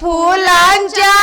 普兰家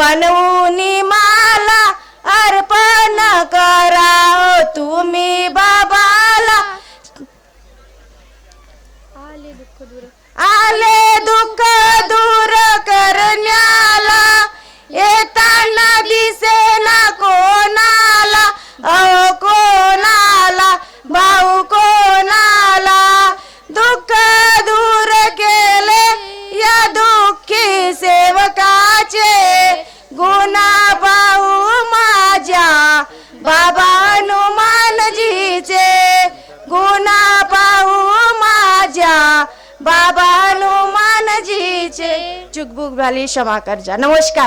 बनवूनी मला अर्पण कराओ तुम्ही बाबाला. आले दुःख दूर. करण्याला. येताना दिसेना कोणाला अहो कोणाला भाऊ कोणाला. दुःख दूर केले या दुःखी से गुणा भाऊ माझ्या बाबा हनुमानजीचे गुना भाऊ माझ्या बाबा हनुमानजीचे चुकबुक झाली क्षमा करजा नमस्कार.